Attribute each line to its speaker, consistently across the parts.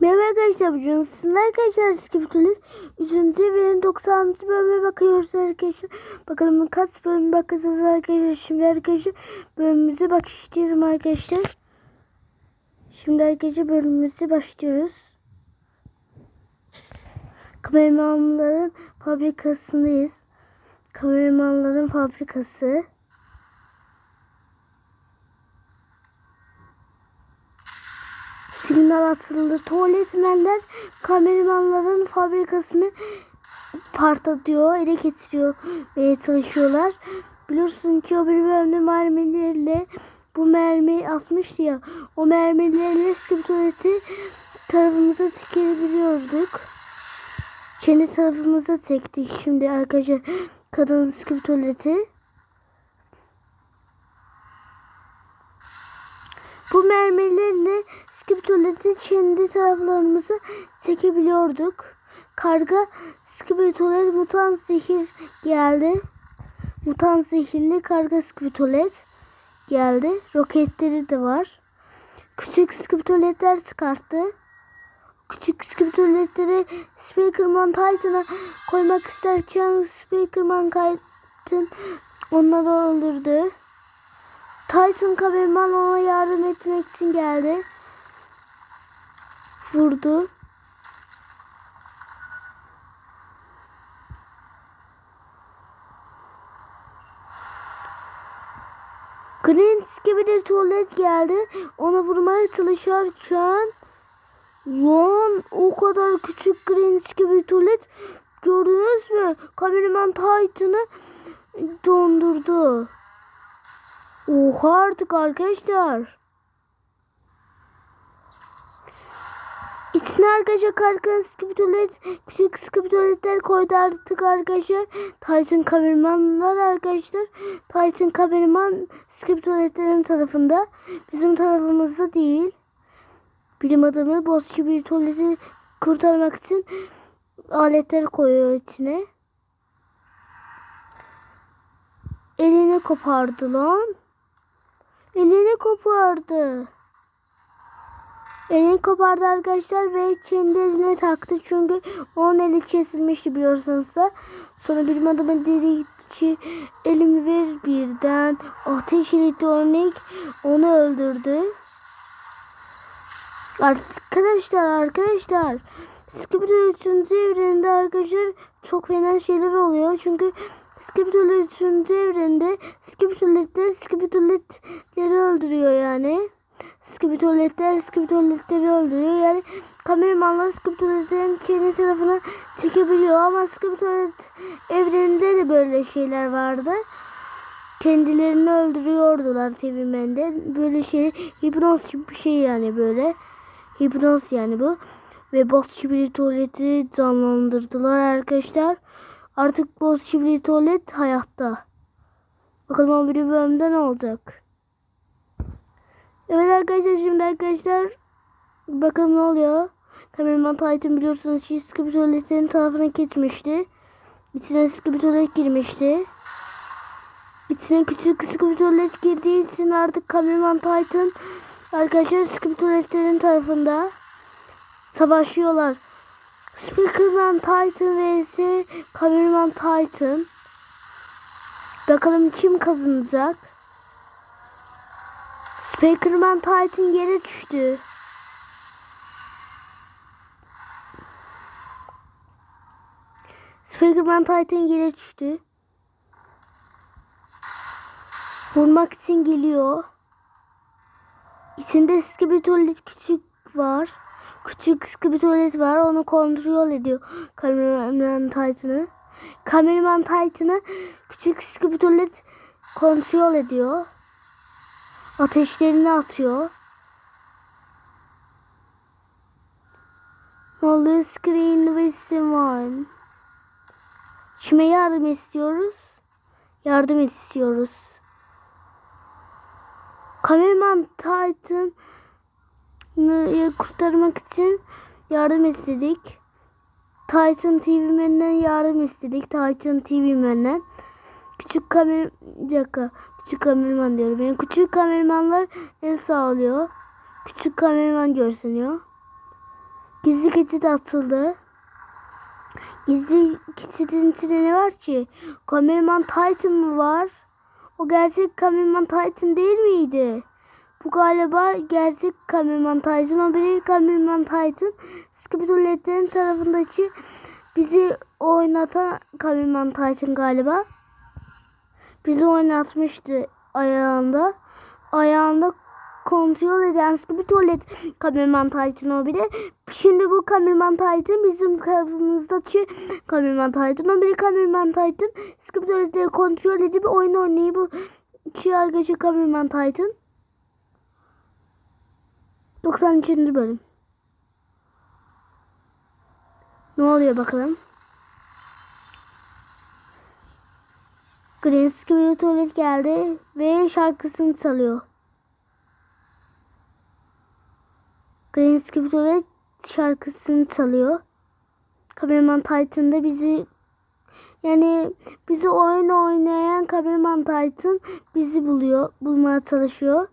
Speaker 1: Merhaba arkadaşlar bugün sizinle arkadaşlar Skiptulis 3. ve 90. bölüme bakıyoruz arkadaşlar. Bakalım kaç bölüm bakacağız arkadaşlar. Şimdi arkadaşlar bölümümüze başlayalım arkadaşlar. Şimdi arkadaşlar bölümümüze başlıyoruz. Kameramanların fabrikasındayız. Kameramanların fabrikası. Signal atıldı. Tuvaletmenler kameramanların fabrikasını parlatıyor, ele getiriyor ve çalışıyorlar. Biliyorsun ki o bir bölümde mermilerle bu mermi atmıştı ya. O mermilerle eski tuvaleti tarafımıza çekebiliyorduk. Kendi tarafımıza çektik şimdi arkadaşlar kadın eski tuvaleti. Bu mermilerle skibitoleti kendi taraflarımızı çekebiliyorduk. Karga skibitolet mutant zehir geldi. Mutant zehirli karga skibitolet geldi. Roketleri de var. Küçük skibitoletler çıkarttı. Küçük skibitoletleri Speakerman Titan'a koymak isterken Speakerman Titan onları öldürdü. Titan kameraman ona yardım etmek için geldi. Vurdu. Green gibi de tuvalet geldi. Ona vurmaya çalışırken Lan o kadar küçük Green gibi tuvalet gördünüz mü? Kameraman Titan'ı dondurdu. Oha artık arkadaşlar. İçine arkadaşlar karkas gibi tuvalet, küçük sıkı tuvaletler koydu artık arkadaşlar. Tyson kameramanlar arkadaşlar. Tyson kameraman sıkı tuvaletlerin tarafında. Bizim tarafımızda değil. Bilim adamı boss gibi tuvaleti kurtarmak için aletler koyuyor içine. Elini kopardı lan. Elini kopardı. Elini kopardı arkadaşlar ve kendi eline taktı. Çünkü onun eli kesilmişti biliyorsanız da. Sonra bilim adamı dedi ki elimi ver birden. Ateş elektronik onu öldürdü. Arkadaşlar arkadaşlar Skibidi 3. evreninde arkadaşlar çok fena şeyler oluyor. Çünkü Skibidi 3. evreninde Skibidi Skibidi öldürüyor yani. Skibidi tuvaletler Skibidi öldürüyor. Yani kameramanlar Skibidi tuvaletlerin kendi tarafına çekebiliyor. Ama Skibidi tuvalet evreninde de böyle şeyler vardı. Kendilerini öldürüyordular TV'mende. Böyle şey hipnoz gibi bir şey yani böyle. Hipnoz yani bu. Ve boss kibri tuvaleti canlandırdılar arkadaşlar. Artık boss kibri tuvalet hayatta. Bakalım o bir bölümde ne olacak. Evet arkadaşlar şimdi arkadaşlar bakalım ne oluyor. Kameraman Titan biliyorsunuz ki sıkı tuvaletlerin tarafına geçmişti. İçine bir tuvalet girmişti. İçine küçük bir tuvalet girdiği için artık kameraman Titan Arkadaşlar sıkı tuvaletlerin tarafında savaşıyorlar. Speakerman Titan vs Kameraman Titan. Bakalım kim kazanacak? Speakerman Titan yere düştü. Speakerman Titan yere düştü. Vurmak için geliyor. İçinde eski bir tuvalet küçük var. Küçük eski bir tuvalet var. Onu kontrol ediyor kameraman Titan'ı. Kameraman Titan'ı küçük eski bir tuvalet kontrol ediyor. Ateşlerini atıyor. Oluyor? Screen ve Simon. Kime yardım istiyoruz? Yardım istiyoruz. Kameraman Titan'ı kurtarmak için yardım istedik. Titan TV'menden yardım istedik. Titan TV'menden. Küçük kamer... Küçük kameraman diyorum. Yani küçük kameramanlar el sağlıyor. Küçük kameraman görseniyor. Gizli geçit atıldı. Gizli geçitin içinde ne var ki? Kameraman Titan mı var? O gerçek kameraman Titan değil miydi? Bu galiba gerçek kameraman Titan. O biri kameraman Titan. Skibidolletlerin tarafındaki bizi oynatan kameraman Titan galiba. Bizi oynatmıştı ayağında. Ayağında kontrol eden bir tuvalet kameraman Titan o biri. Şimdi bu kameraman Titan bizim tarafımızdaki kameraman Titan. O biri kameraman Titan. Sıkı tuvaletleri kontrol edip oyun oynayıp bu iki arkadaşı kameraman Titan. 93. bölüm. Ne oluyor bakalım. Greenski bir tuvalet geldi ve şarkısını çalıyor. Greenski bir tuvalet şarkısını çalıyor. Kameraman Titan da bizi yani bizi oyun oynayan kameraman Titan bizi buluyor, bulmaya çalışıyor.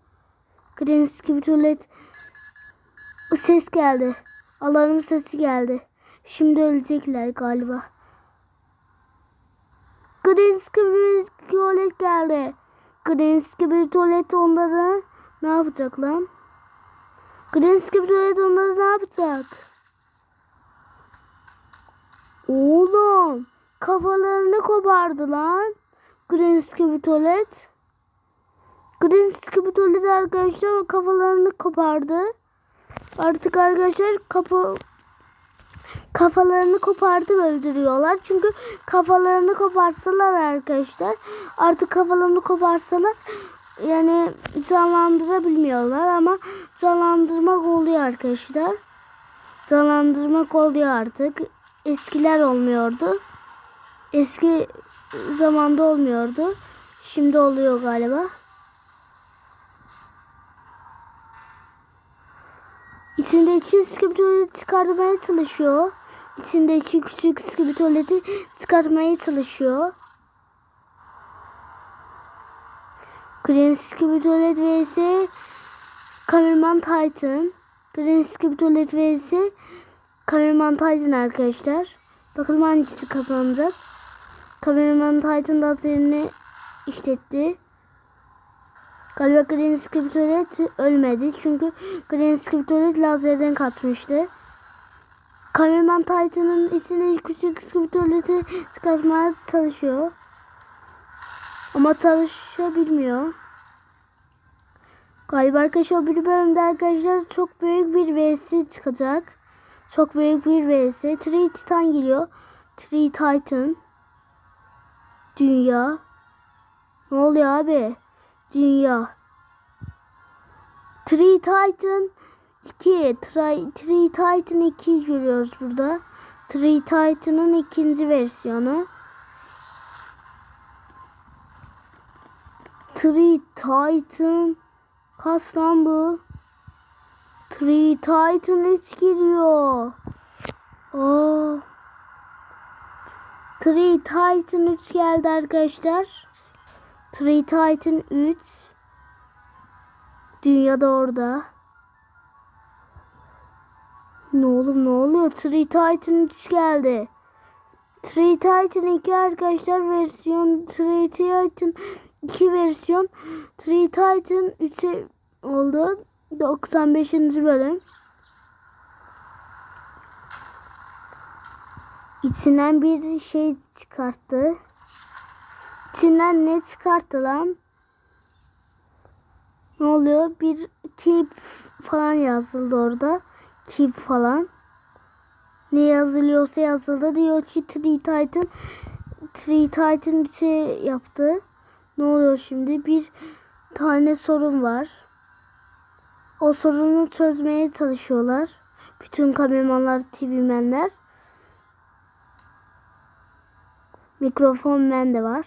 Speaker 1: Greenski bir tuvalet ses geldi. Alarm sesi geldi. Şimdi ölecekler galiba. Grinski bir tuvalet geldi. Grinski bir tuvalet onları ne yapacak lan? Grinski bir tuvalet onları ne yapacak? Oğlum kafalarını kopardı lan. Grinski bir tuvalet. Grinski bir tuvalet arkadaşlar kafalarını kopardı. Artık arkadaşlar kapı kafalarını kopartıp öldürüyorlar. Çünkü kafalarını koparsalar arkadaşlar artık kafalarını koparsalar yani canlandırabilmiyorlar ama canlandırmak oluyor arkadaşlar. Canlandırmak oluyor artık. Eskiler olmuyordu. Eski zamanda olmuyordu. Şimdi oluyor galiba. İçindeki tuvaleti çıkartmaya çalışıyor. İçindeki küçük eski bir tuvaleti çıkartmaya çalışıyor. Green bir tuvalet vs Kameraman Titan. Green bir tuvalet vs Kameraman Titan arkadaşlar. Bakalım hangisi kazanacak. Kameraman Titan da serini işletti. Galiba Green Scriptolet ölmedi. Çünkü Green Scriptolet lazerden kaçmıştı. Kameraman Titan'ın içinde küçük Scriptolet'i çıkartmaya çalışıyor. Ama çalışabilmiyor. Galiba arkadaşlar bir bölümde arkadaşlar çok büyük bir vs çıkacak. Çok büyük bir vs. Tree Titan geliyor. Tree Titan. Dünya. Ne oluyor abi? Dünya. Tree Titan 2. Tree, Tree Titan 2 görüyoruz burada. Tree Titan'ın ikinci versiyonu. Tree Titan kaç lan bu? Tree Titan 3 geliyor. Oo. Tree Titan 3 geldi arkadaşlar. Tree Titan 3 Dünyada orada. Ne oğlum ne oluyor? Tree Titan 3 geldi. Tree Titan 2 arkadaşlar versiyon Tree Titan 2 versiyon Tree Titan 3'e oldu. 95. bölüm. İçinden bir şey çıkarttı. İçinden ne çıkarttı lan? Ne oluyor? Bir keep falan yazıldı orada. Keep falan. Ne yazılıyorsa yazıldı. Diyor ki Tree Titan Tree Titan şey yaptı. Ne oluyor şimdi? Bir tane sorun var. O sorunu çözmeye çalışıyorlar. Bütün kameramanlar, TV'menler. Mikrofon men de var.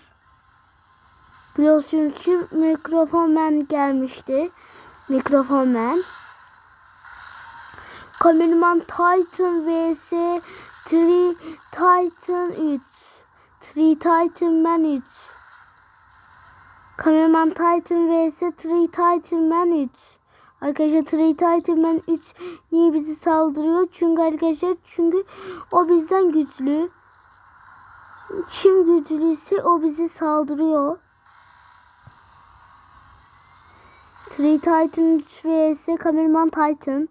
Speaker 1: Biliyorsunuz ki mikrofon men gelmişti. Mikrofon men. Kameraman Titan vs Tree Titan 3. Tree Titan Man 3. Kameraman Titan vs Tree Titan Man 3. Arkadaşlar Trade Titanman 3 niye bizi saldırıyor? Çünkü arkadaşlar çünkü o bizden güçlü. Kim güçlüyse o bizi saldırıyor. Trade Titan 3 vs Kameraman Titan.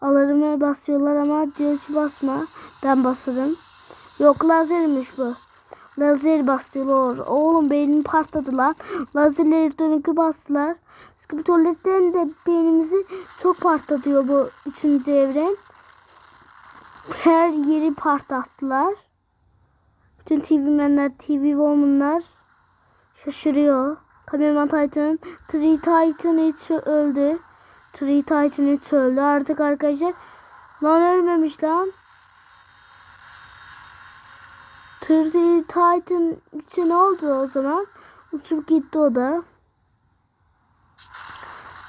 Speaker 1: Alarmaya basıyorlar ama diyor ki basma. Ben basarım. Yok lazermiş bu. Lazer basıyorlar. Oğlum beynim patladı lan. Lazerleri dönükü bastılar. Tuvaletten de beynimizi çok patlatıyor bu üçüncü evren. Her yeri patlattılar. Bütün TV menler, TV womanlar şaşırıyor. Kameraman Titan, Tree Titan hiç öldü. Tree Titan hiç öldü. Artık arkadaşlar lan ölmemiş lan. Tree Titan için ne oldu o zaman? Uçup gitti o da.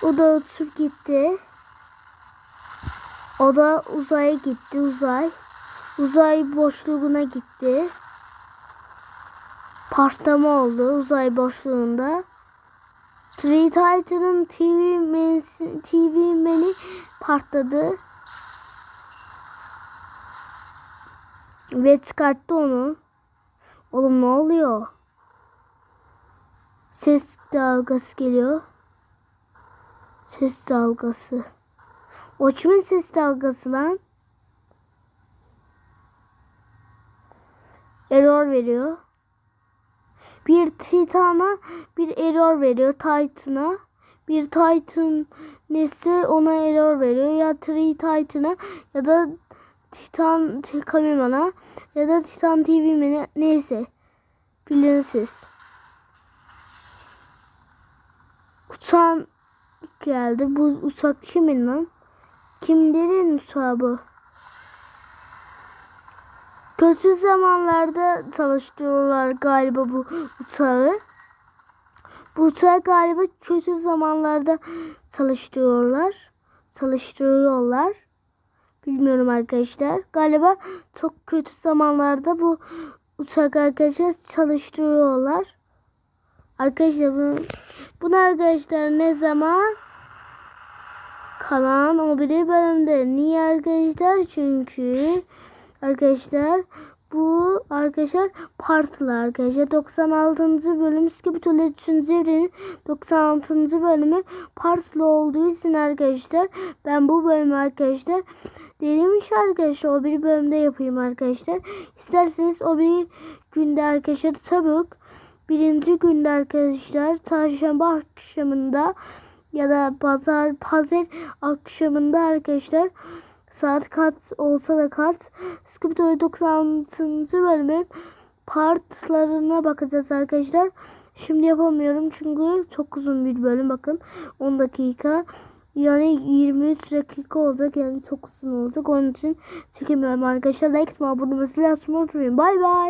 Speaker 1: O da uçup gitti. O da uzaya gitti uzay. Uzay boşluğuna gitti. Patlama oldu uzay boşluğunda. Tree Titan'ın TV mensi, TV meni patladı. Ve çıkarttı onu. Oğlum ne oluyor? Ses dalgası geliyor. Ses dalgası. O kimin ses dalgası lan? Error veriyor. Bir Titan'a bir error veriyor Titan'a. Bir Titan neyse ona error veriyor. Ya Tree Titan'a ya da Titan Kameraman'a ya da Titan TV'mene neyse. Bilin siz. Uçağım geldi. Bu uçak kimin lan? Kimlerin uçağı bu? Kötü zamanlarda çalıştırıyorlar galiba bu uçağı. Bu uçağı galiba kötü zamanlarda çalıştırıyorlar. Çalıştırıyorlar. Bilmiyorum arkadaşlar. Galiba çok kötü zamanlarda bu uçak arkadaşlar çalıştırıyorlar. Arkadaşlar bunu, bunu arkadaşlar ne zaman? Kalan 11 bölümde. Niye arkadaşlar? Çünkü arkadaşlar bu arkadaşlar partlı arkadaşlar 96. bölüm Skibitole 3. evrenin 96. bölümü partlı olduğu için arkadaşlar ben bu bölümü arkadaşlar dedim arkadaşlar o bir bölümde yapayım arkadaşlar isterseniz o bir günde arkadaşlar çabuk birinci günde arkadaşlar çarşamba akşamında ya da pazar pazar akşamında arkadaşlar saat kaç olsa da kaç. Skiptoy 96. bölümün partlarına bakacağız arkadaşlar. Şimdi yapamıyorum çünkü çok uzun bir bölüm bakın 10 dakika. Yani 23 dakika olacak yani çok uzun olacak. Onun için çekemiyorum arkadaşlar. Like atmayı abone olmayı unutmayın. Bay bay